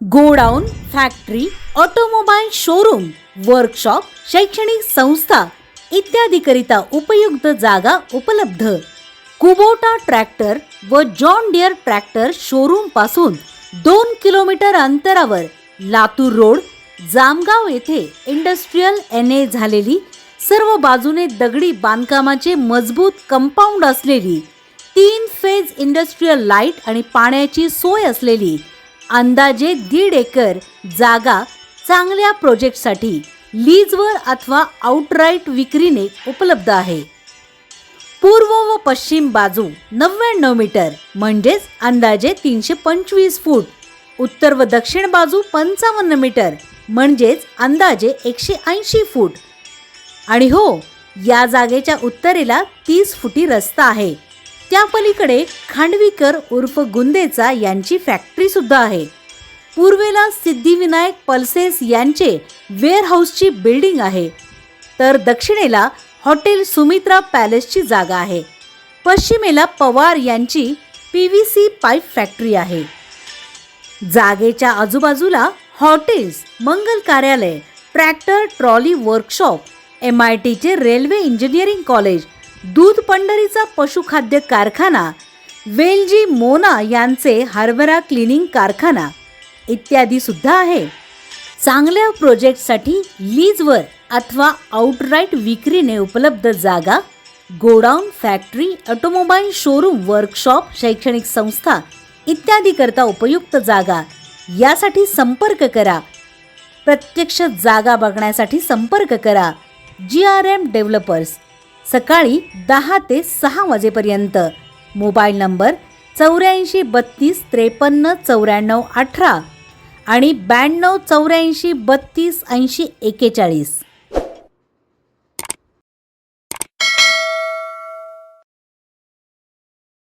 Godown factory automobile showroom workshop शैक्षणिक संस्था इत्यादीकरिता उपयुक्त जागा उपलब्ध. कुबोटा ट्रॅक्टर व जॉन डिअर ट्रॅक्टर शोरूमपासून दोन किलोमीटर अंतरावर लातूर रोड जामगाव येथे इंडस्ट्रीयल एन ए झालेली सर्व बाजूने दगडी बांधकामाचे मजबूत कंपाऊंड असलेली तीन फेज इंडस्ट्रीयल लाइट आणि पाण्याची सोय असलेली अंदाजे दीड एकर जागा चांगल्या प्रोजेक्टसाठी लीजवर अथवा आउटराईट विक्रीने उपलब्ध आहे. पूर्व व पश्चिम बाजू नव्याण्णव मीटर म्हणजेच अंदाजे तीनशे पंचवीस फूट. उत्तर व दक्षिण बाजू पंचावन्न मीटर म्हणजेच अंदाजे एकशे ऐंशी फूट. आणि हो या जागेच्या उत्तरेला तीस फुटी रस्ता आहे. त्या पलीकडे खांडवीकर उर्फ गुंदेचा यांची फॅक्टरी सुद्धा आहे. पूर्वेला सिद्धिविनायक पल्सेस यांचे वेअरहाऊसची बिल्डिंग आहे. तर दक्षिणेला हॉटेल सुमित्रा पॅलेसची जागा आहे. पश्चिमेला पवार यांची P V C pipe factory आहे. जागेच्या आजूबाजूला हॉटेल्स मंगल कार्यालय tractor trolley workshop M I टीचे रेल्वे इंजिनिअरिंग कॉलेज दूध पंढरीचा पशुखाद्य कारखाना वेलजी मोना यांचे हरभरा क्लिनिंग कारखाना इत्यादी सुद्धा आहे. चांगल्या प्रोजेक्टसाठी लीजवर अथवा आउटराईट विक्रीने उपलब्ध जागा godown factory automobile showroom workshop शैक्षणिक संस्था इत्यादी करता उपयुक्त जागा यासाठी संपर्क करा. प्रत्यक्ष जागा बघण्यासाठी संपर्क करा. जी आर एम डेव्हलपर्स सकाळी दहा ते सहा वाजेपर्यंत. मोबाईल नंबर चौऱ्याऐंशी बत्तीस त्रेपन्न चौऱ्याण्णव अठरा आणि ब्याण्णव चौऱ्याऐंशी बत्तीस ऐंशी एक्केचाळीस